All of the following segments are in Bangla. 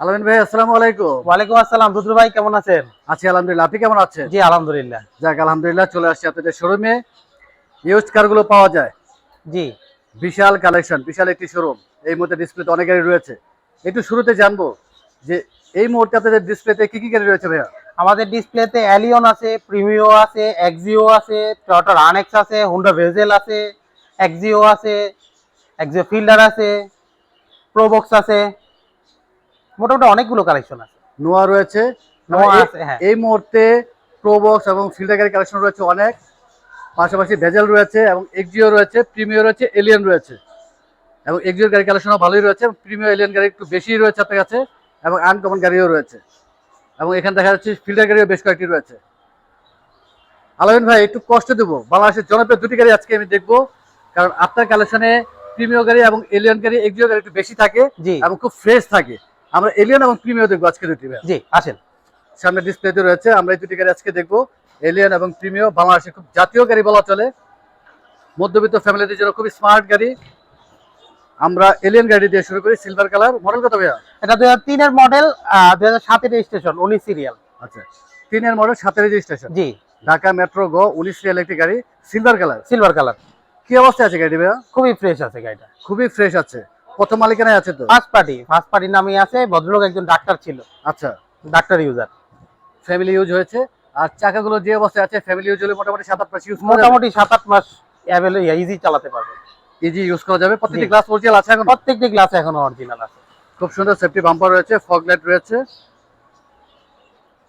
আলমিন ভাই আসসালামু আলাইকুম। ওয়ালাইকুম আসসালাম। রুদ্র ভাই কেমন আছেন? আছি আলহামদুলিল্লাহ। আপনি কেমন আছেন? জি আলহামদুলিল্লাহ। যাক আলহামদুলিল্লাহ চলে আসছি আপনাদের শোরুমে ইউজ কারগুলো পাওয়া যায়। জি। বিশাল কালেকশন বিশাল একটি শোরুম এই মুহূর্তে ডিসপ্লেতে অনেক গাড়ি রয়েছে। একটু শুরুতে জানব যে এই মুহূর্তে আপনাদের ডিসপ্লেতে কি কি গাড়ি রয়েছে ভাইয়া? আমাদের ডিসপ্লেতে অ্যালিয়ন আছে প্রিমিও আছে এক্সিও আছে টয়োটা রানেক্স আছে হুন্ডা ভেজেল আছে এক্সিও আছে এক্সিও ফিল্ডার আছে প্রোবক্স আছে। মোটামুটি অনেকগুলো কালেকশন আছে। নোয়া রয়েছে। এই- আছে, হ্যাঁ। এই মুহূর্তে প্রোবক্স এবং ফিল্টার কালেকশন রয়েছে অনেক। পাশাপাশি ভেজেল রয়েছে এবং এক্সিও রয়েছে প্রিমিও রয়েছে এলিয়ন রয়েছে। এবং এক্সিওর গাড়ি কালেকশনও ভালোই রয়েছে প্রিমিও এলিয়ন গাড়ি একটু বেশি রয়েছে আপনার কাছে এবং আনকমন গাড়িও রয়েছে। এবং এখানে দেখা যাচ্ছে ফিল্টার গাড়িও বেশ কয়েকটি রয়েছে। আলামিন ভাই একটু কষ্ট দেবো। বাংলাদেশের জনপ্রিয় দুটি গাড়ি আজকে আমি দেখব কারণ আপনার কালেকশনে প্রিমিয় গাড়ি এবং এলিয়ন গাড়ি এক্সিও গাড়ি একটু বেশি থাকে এবং খুব ফ্রেশ থাকে। আমরা এলিয়ন এবং প্রিমিয় দেখব আজকে দুটি জি আসেন। সামনে ডিসপ্লেতে রয়েছে আমরা এই দুটি গাড়ি আজকে দেখব। এলিয়ন এবং প্রিমিয় বাংলাদেশে খুব জাতীয় গাড়ি বলা চলে। মধ্যবিত্ত ফ্যামিলিদের জন্য খুবই স্মার্ট গাড়ি। আমরা এলিয়ান গাড়ি দিয়ে শুরু করি সিলভার কালার মডেল কত ভাইয়া? এটা দুই হাজার তিনের মডেল দুই হাজার সাতের রেজিস্ট্রেশন উনিশ সিরিয়াল আচ্ছা তিনের মডেল সাতের রেজিস্ট্রেশন জি। ঢাকা মেট্রো গো উনিশ রিয়াল একটি গাড়ি সিলভার কালার সিলভার কালার কি অবস্থায় আছে গাড়ি ভাইয়া? খুবই ফ্রেশ আছে গাড়িটা। খুবই ফ্রেশ আছে। প্রথম মালিকানায় আছে তো? ফার্স্ট পার্টি ফার্স্ট পার্টির নামে আছে ভদ্রলোক একজন ডাক্তার ছিল। আচ্ছা। ডাক্তার ইউজার ফ্যামিলি ইউজ হয়েছে। আর চাকাগুলো যে অবস্থায় আছে ফ্যামিলি ইউজ হলে মোটামুটি সাত আট মাস ইউজ মোটামুটি সাত আট মাস ইজি চালাতে পারবে। ইজি ইউজ করা যাবে? প্রত্যেকটি গ্লাস অরিজিনাল আছে এখন? প্রত্যেকটি গ্লাস এখন অরিজিনাল আছে। খুব সুন্দর সেফটি বাম্পার রয়েছে ফগ লাইট রয়েছে।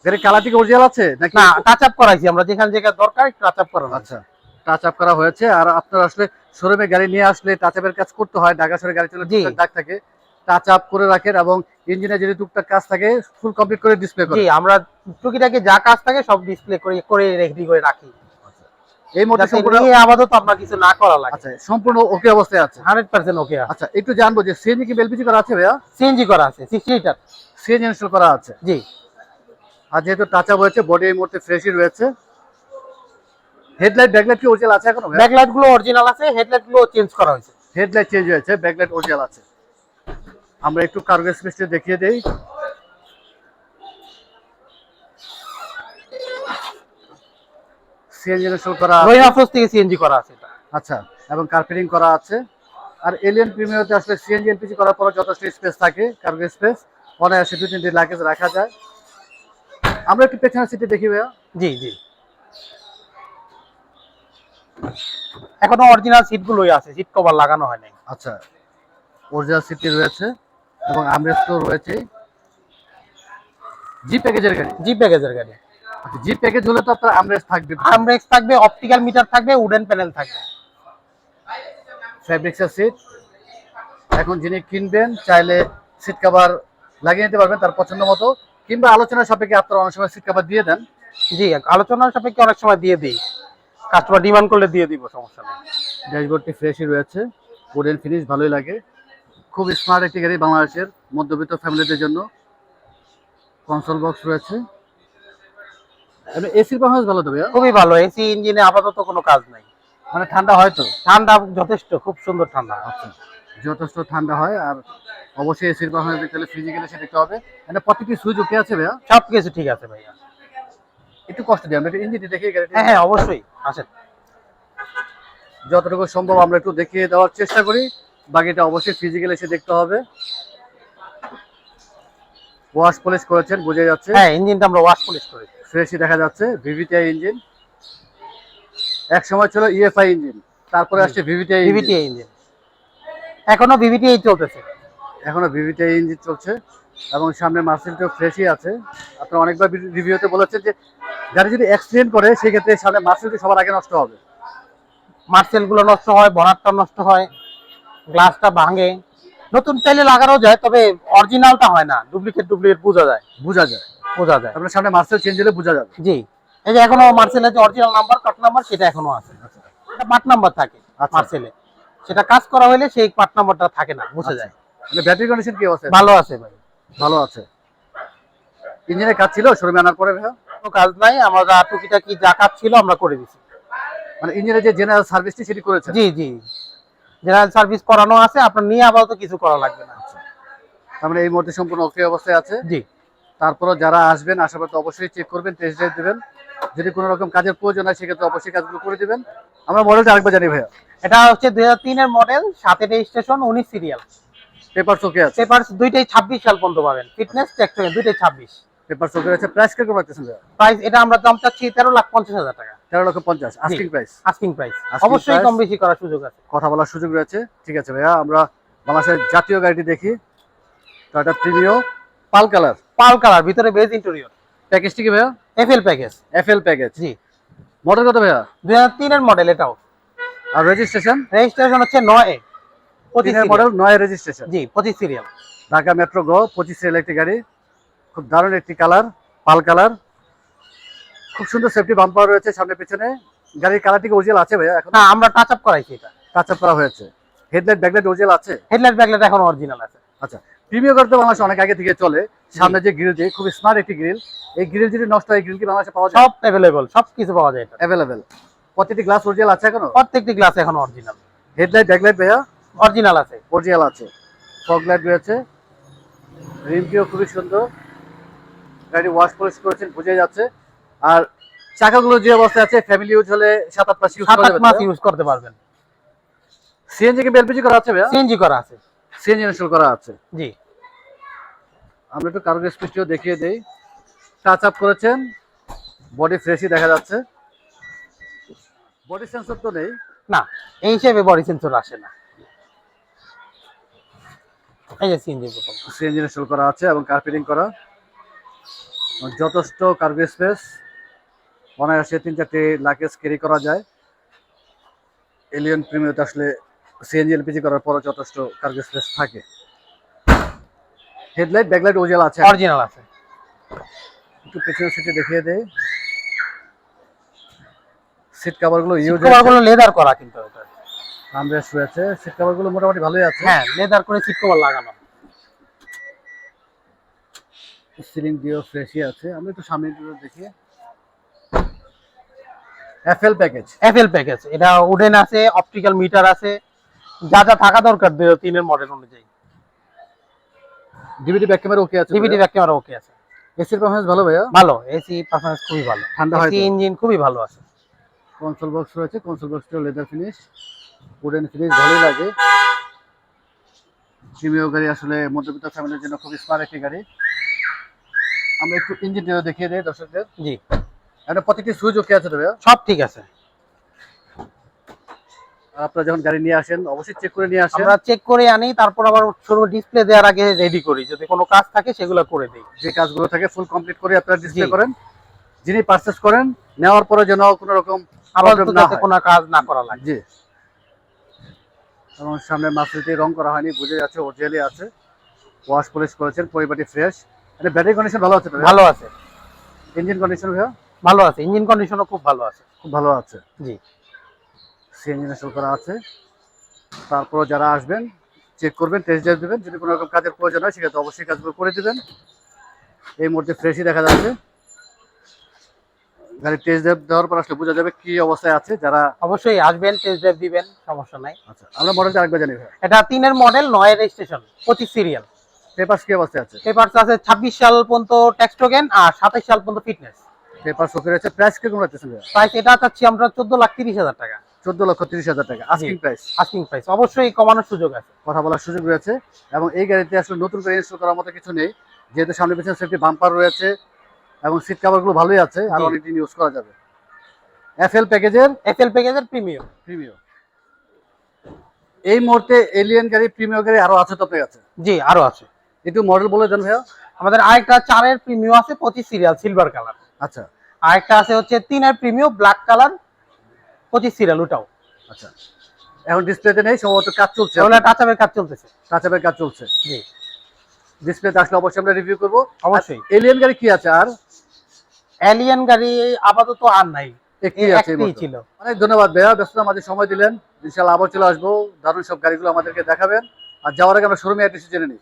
গাড়ির কালারটি কি অরিজিনাল আছে নাকি? না টাচ আপ করাইছি আমরা যেখানে যেখানে দরকার টাচ আপ করানো। আছে আচ্ছা। টাচ আপ করা হয়েছে। আর আপনার আসলে শোরুমে গাড়ি নিয়ে আসলে টাচ আপের কাজ করতে হয় ঢাকা শহরে গাড়ি চলে। দাগ থাকে। টাচ আপ করে রাখেন এবং ইঞ্জিনে যদি টুকটাক কাজ থাকে ফুল কমপ্লিট করে ডিসপ্লে জি করেন আমরা টুকিটাকি যা কাজ থাকে সব ডিসপ্লে করে করে রেডি করে রাখি। এই মুহূর্তে সম্পূর্ণ আপাতত আপনার কিছু না করা লাগে। আচ্ছা সম্পূর্ণ ওকে অবস্থায় আছে। হান্ড্রেড পার্সেন্ট ওকে আছে। আচ্ছা একটু জানব যে সিএনজি কি এলপিজি করা আছে ভাইয়া? সিএনজি করা আছে সিক্সটি লিটার সিএনজি ইনস্টল করা আছে। জি। আর যেহেতু টাচ আপ হয়েছে বডি এই মুহূর্তে ফ্রেশই রয়েছে। হেডলাইট ব্যাকলাইট কি অরিজিনাল আছে এখনও? ব্যাকলাইটগুলো অরিজিনাল আছে হেডলাইটগুলো চেঞ্জ করা হয়েছে। হেডলাইট চেঞ্জ হয়েছে ব্যাকলাইট অরিজিনাল আছে। আমরা একটু কার্গো স্পেসটা দেখিয়ে দেই। সিএনজি ইনস্টল করা। রহিম আফরোজ থেকে সিএনজি করা আছে এটা। আচ্ছা এবং কার্পেটিং করা আছে। আর এলিয়ন প্রিমিয়ারতে আসলে সিএনজি এলপিজি করার পর যথেষ্ট স্পেস থাকে কার্গো স্পেস অনায়াসে দু তিনটি লাগেজ রাখা যায়। আমরা একটু পেছনের সিটে দেখি ভাইয়া। জি জি। এখনও অরিজিনাল সিট গুলোই আছে সিট কভার লাগানো হয় নাই। আচ্ছা অরিজিনাল সিটি রয়েছে এবং আমরেস্টও রয়েছে। জি প্যাকেজের গাড়ি? জি প্যাকেজের গাড়ি। আচ্ছা জি প্যাকেজ হলে তো আপনার আমরেস্ট থাকবে। আমব্রেক্স থাকবে অপটিক্যাল মিটার থাকবে উডেন প্যানেল থাকবে। ফ্যাব্রিক্সের সিট এখন যিনি কিনবেন চাইলে সিট কভার লাগিয়ে নিতে পারবেন তার পছন্দ মতো। কিংবা আলোচনা সাপেক্ষে আপনারা অনেক সময় সিট কভার দিয়ে দেন। জি আলোচনার সাপেক্ষে অনেক সময় দিয়ে দিই। কাস্টমার ডিমান্ড করলে দিয়ে দিব সমস্যা নেই। ড্যাশবোর্ডটি ফ্রেশই রয়েছে উডেন ফিনিশ ভালোই লাগে। খুব স্মার্ট একটি গাড়ি বাংলাদেশের মধ্যবিত্ত ফ্যামিলিদের জন্য। কনসোল বক্স রয়েছে। এসির পারফরমেন্স ভালো তো ভাইয়া? খুবই ভালো এসি ইঞ্জিনে আপাতত কোনো কাজ নাই। মানে ঠান্ডা হয় তো? ঠান্ডা যথেষ্ট খুব সুন্দর ঠান্ডা। আচ্ছা যথেষ্ট ঠান্ডা হয় আর অবশ্যই এসির পারফরমেন্স দেখতে হলে ফিজিক্যালি সে দেখতে হবে। মানে প্রতিটি সুইচ ওকে আছে ভাইয়া? সব কিছু ঠিক আছে ভাইয়া। একটু কষ্ট দিই আমরা ইঞ্জিনটি দেখি গাড়িটি হ্যাঁ হ্যাঁ অবশ্যই আসেন। যতটুকু সম্ভব আমরা একটু দেখিয়ে দেওয়ার চেষ্টা করি বাকিটা অবশ্যই ফিজিক্যালি এসে দেখতে হবে। ওয়াশ পলিশ করেছেন বোঝা যাচ্ছে। হ্যাঁ ইঞ্জিনটা আমরা ওয়াশ পলিশ করি ফ্রেশই দেখা যাচ্ছে ভিভিটিআই ইঞ্জিন এক সময় ছিল ইএফআই ইঞ্জিন তারপরে আসছে ভিভিটিআই ভিভিটি ইঞ্জিন এখনও ভিভিটি চলতেছে। এখনও ভিভিটিআই ইঞ্জিন চলছে। এবং সামনে মার্সেলটিও ফ্রেশই আছে। আপনারা অনেকবার রিভিউতে বলেছেন যে গাড়ি যদি অ্যাক্সিডেন্ট করে সেই ক্ষেত্রে সামনে মার্সেলটি সবার আগে নষ্ট হবে। মার্সেলগুলো নষ্ট হয় বনারটা নষ্ট হয় গ্লাসটা ভাঙে। নতুন চাইলে লাগানো যায় তবে অরিজিনালটা হয় না ডুপ্লিকেট ডুপ্লিকেট বোঝা যায়। বোঝা যায়। বোঝা যায়। আপনার সামনে মার্সেল চেঞ্জ হলে বোঝা যাবে। জি। এই যে এখনও মার্সেলের যে অরিজিনাল নাম্বার কাট নাম্বার সেটা এখনও আছে। এটা পার্ট নাম্বার থাকে আচ্ছা। মার্সেলে সেটা কাজ করা হলে সেই পার্ট নাম্বারটা থাকে না বোঝা যায়। মানে ব্যাটারি কন্ডিশন কি আছে ভালো আছে ভাই। ভালো আছে। ইঞ্জিনের কাজ ছিল শোরুমে আনার পরে ভাইয়া? কোনো কাজ নাই আমরা টুকিটাকি যা কাজ ছিল আমরা করে দিছি। মানে ইঞ্জিনের যে জেনারেল সার্ভিসটি সেটি করেছে জি জি। জেনারেল সার্ভিস করানো আছে আপনার নিয়ে আপাতত কিছু করা লাগবে না। তার মানে এই মুহূর্তে সম্পূর্ণ ওকে অবস্থায় আছে? জি। তারপরও যারা আসবেন আসার পর অবশ্যই চেক করবেন টেস্ট ড্রাইভ দেবেন। যদি কোনো রকম কাজের প্রয়োজন হয় সেক্ষেত্রে অবশ্যই কাজগুলো করে দিবেন। আমরা মডেলটা আরেকবার জানি ভাইয়া। এটা হচ্ছে দুই হাজার তিনের মডেল সাথে রেজিস্ট্রেশন উনিশ সিরিয়াল পেপার ওকে আছে? পেপার দুইটাই ছাব্বিশ সাল পর্যন্ত পাবেন। ফিটনেস টেকটোকেন দুইটাই ছাব্বিশ। পেপার ওকে আছে। প্রাইস কীরকম রাখতেছেন প্রাইস এটা আমরা দাম চাচ্ছি তেরো লাখ পঞ্চাশ হাজার টাকা। তেরো লক্ষ পঞ্চাশ। আস্কিং প্রাইস আস্কিং প্রাইস অবশ্যই কম বেশি করার সুযোগ আছে। কথা বলার সুযোগ রয়েছে। ঠিক আছে ভাইয়া আমরা বাংলাদেশের জাতীয় গাড়িটি দেখি। Toyota Premio pearl colour pearl colour ভিতরে বেজ ইন্টেরিয়র প্যাকেজটি কি ভাইয়া? এফএল প্যাকেজ এফএল প্যাকেজ জি। মডেল কত ভাইয়া? দুই হাজার তিনের মডেল এটাও। আর রেজিস্ট্রেশন রেজিস্ট্রেশন হচ্ছে নয় এ। পঁচিশ মডেল নয় রেজিস্ট্রেশন জি পঁচিশ সিরিয়াল ঢাকা মেট্রো গ পঁচিশ রেল একটি গাড়ি। খুব দারুণ একটি কালার পাল কালার খুব সুন্দর সেফটি বাম্পার রয়েছে সামনে পেছনে। গাড়ির কালারটি আছে ভাইয়া এখন? না আমরা টাচ আপ করাইছি এটা। টাচ আপ করা হয়েছে। হেডলাইট ব্যাকলাইট অরিজিনাল আছে? হেডলাইট ব্যাকলাইট এখন অরিজিনাল আছে। আচ্ছা প্রিমিয়ার গাড়ি তো বাংলাদেশে অনেক আগে থেকে চলে। সামনে যে গ্রিলটি খুব স্মার্ট একটি গ্রিল এই গ্রিল যদি নষ্ট হয় গ্রিল কি বাংলাদেশে পাওয়া যায়? সব অ্যাভেলেবল সব কিছু পাওয়া যায় অ্যাভেলেবেল প্রতিটি গ্লাস অরিজিনাল আছে এখনও? প্রত্যেকটি গ্লাস এখন অরিজিনাল হেডলাইট ব্যাকলাইট ভাইয়া? অরিজিনাল আছে। অরিজিনাল আছে। ফগ লাইট রয়েছে। রিমটিও খুবই সুন্দর। গাড়ি ওয়াশ পলিশ করেছেন বুঝে যাচ্ছে। আর চাকাগুলো যে অবস্থায় আছে ফ্যামিলি ইউজ হলে সাত আট মাস ইউজ সাত আট মাস ইউজ করতে পারবেন। সিএনজি কি এলপিজি করা আছে ভাইয়া? সিএনজি করা আছে। সিএনজি ইনস্টল করা আছে। জি। আমরা একটু কার্গো স্পেসটিও দেখিয়ে দেই। টাচ আপ করেছেন। বডি ফ্রেশই দেখা যাচ্ছে। বডি সেন্সর তো নেই। না এই হিসেবে বডি সেন্সর আসে না। এই যে সিএনজি বোতল। সিএনজি ইনস্টল করা আছে এবং কার্পেটিং করা। যথেষ্ট কার্গো স্পেস। অনায়াসে তিন চারটি লাগেজ ক্যারি করা যায়। এলিয়ন প্রিমিয়াতে আসলে সিএনজি এলপিজি করার পরও যথেষ্ট কার্গো স্পেস থাকে। হেডলাইট ব্যাকলাইট ওজেল আছে। অরিজিনাল আছে। একটু পেছনের সিটে দেখিয়ে দেয় সিট কভারগুলো ইউজ কভারগুলো লেদার করা কিন্তু এটা। আমরেস্ট রয়েছে সিট কভারগুলো মোটামুটি ভালোই আছে। হ্যাঁ লেদার করে সিট কভার লাগানো। সিলিং দিয়েও ফ্রেশই আছে। আমরা একটু সামনে দেখি। এফএল প্যাকেজ এফএল প্যাকেজ এটা উডেন আছে অপটিক্যাল মিটার আছে। যা যা থাকা দরকার দুই তিনের মডেল অনুযায়ী। ডিভিডি ব্যাক ক্যামেরা ওকে আছে ডিভিডি ব্যাক ক্যামেরা ওকে আছে। এসির পারফরম্যান্স ভালো ভাইয়া? ভালো এসি পারফরম্যান্স খুবই ভালো। ঠান্ডা হয় ইঞ্জিন খুবই ভালো আছে। কনসোল বক্স রয়েছে কনসোল বক্সটা লেদার ফিনিশ উডেন ফিনিশ ভালোই লাগে। প্রিমিয় গাড়ি আসলে মধ্যবিত্ত ফ্যামিলির জন্য খুব স্মার্ট একটি গাড়ি। আমরা একটু ইঞ্জিনটিও দেখিয়ে দিই দর্শকদের। জি। এটা প্রত্যেকটি সুইচ ওকে আছে তো ভাইয়া? সব ঠিক আছে। আপনারা যখন গাড়ি নিয়ে আসেন অবশ্যই চেক করে নিয়ে আসেন। আমরা চেক করে আনি তারপর আবার শোরুম ডিসপ্লে দেওয়ার আগে রেডি করি। যদি কোনো কাজ থাকে সেগুলো করে দিই। যে কাজগুলো থাকে ফুল কমপ্লিট করে আপনারা ডিসপ্লে করেন। যিনি পারচেস করেন নেওয়ার পরে যেন কোনো রকম আবার। কোনো কাজ না করা লাগে। জি। এবং সামনে মাসুরিতে রং করা হয়নি বুঝে যাচ্ছে অরিজিনালি আছে। ওয়াশ পলিশ করেছেন পরিপাটি ফ্রেশ মানে ব্যাটারি কন্ডিশন ভালো আছে ভালো আছে। ইঞ্জিন কন্ডিশন ভাইয়া? ভালো আছে ইঞ্জিন কন্ডিশনও খুব ভালো আছে। খুব ভালো আছে। জি। সিএনজি ইনস্টল করা আছে। তারপর যারা আসবেন চেক করবেন টেস্ট ড্রাইভ দেবেন। যদি কোনো রকম কাজের প্রয়োজন হয় সেক্ষেত্রে অবশ্যই কাজগুলো করে দেবেন। এই মুহূর্তে ফ্রেশই দেখা যাচ্ছে। গাড়ি টেস্ট ড্রাইভ দেওয়ার পর আসলে বোঝা যাবে কি অবস্থায় আছে যারা অবশ্যই আসবেন টেস্ট ড্রাইভ দিবেন সমস্যা নাই। আচ্ছা আমরা মডেলটা আরেকবার জানি এটা তিনের মডেল নয় রেজিস্ট্রেশন পঁচিশ সিরিয়াল পেপার্স কি অবস্থায় আছে? পেপারস আছে ছাব্বিশ সাল পর্যন্ত ট্যাক্স টোকেন আর সাতাশ সাল পর্যন্ত ফিটনেস ওকে রয়েছে প্রাইস রাখতেছেন ভাইয়া প্রাইস এটা চাচ্ছি আমরা চোদ্দ লাখ তিরিশ হাজার টাকা। চোদ্দ লক্ষ তিরিশ হাজার টাকা আস্কিং প্রাইস আস্কিং প্রাইস অবশ্যই কমানোর সুযোগ আছে। কথা বলার সুযোগ রয়েছে। এবং এই গাড়িতে আসলে নতুন করে ইনস্টল করার মতো কিছু নেই। যেহেতু সামনে পিছনে সেফটি বাম্পার রয়েছে এবং সিট কাভারগুলো ভালোই আছে আর জি। অনেকদিন ইউজ করা যাবে। এফএল প্যাকেজের এফএল প্যাকেজের প্রিমিয়াম প্রিমিয়াম এই মুহূর্তে এলিয়ান গাড়ি প্রিমিয়াম গাড়ি আরও আছে তো আপনার কাছে জি আরও আছে। একটু মডেল বলে দেন ভাইয়া। আমাদের আরেকটা চারের প্রিমিয়াম আছে পঁচিশ সিরিয়াল সিলভার কালার আচ্ছা। আরেকটা আছে হচ্ছে তিনের প্রিমিয়াম ব্ল্যাক কালার পঁচিশ সিরিয়াল ওটাও। আচ্ছা। এখন ডিসপ্লেতে নেই সম্ভবত কাজ চলছে। তাহলে টাচাপের কাজ চলতেছে। টাচাপের কাজ চলছে। জি। ডিসপ্লেতে আসলে অবশ্যই আমরা রিভিউ করব। অবশ্যই। এলিয়ান গাড়ি কি আছে আর? অ্যালিয়ান গাড়ি আপাতত আর নাই। ছিল। অনেক ধন্যবাদ ভাইয়া ব্যস্ততা মাঝে সময় দিলেন। ইনশাল্লাহ আবার চলে আসব। দারুণ সব গাড়িগুলো আমাদেরকে দেখাবেন। আর যাওয়ার আগে আমরা শোরুমে অ্যাড্রেস জেনে নিই।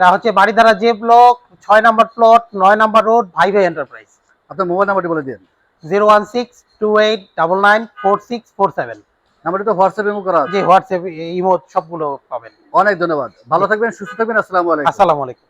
তা হচ্ছে বাড়িধারা যে ব্লক ছয় নাম্বার প্লট নয় number road Bhai Bhai enterprise আপনার মোবাইল নাম্বারটি বলে দিন। Zero one six two eight double nine four six four seven নাম্বারটা তো হোয়াটসঅ্যাপ ইমো করা আছে। যে হোয়াটসঅ্যাপ ইমো সবগুলো পাবেন। অনেক ধন্যবাদ। ভালো থাকবেন সুস্থ থাকবেন আসসালামু আলাইকুম। আসসালামু আলাইকুম।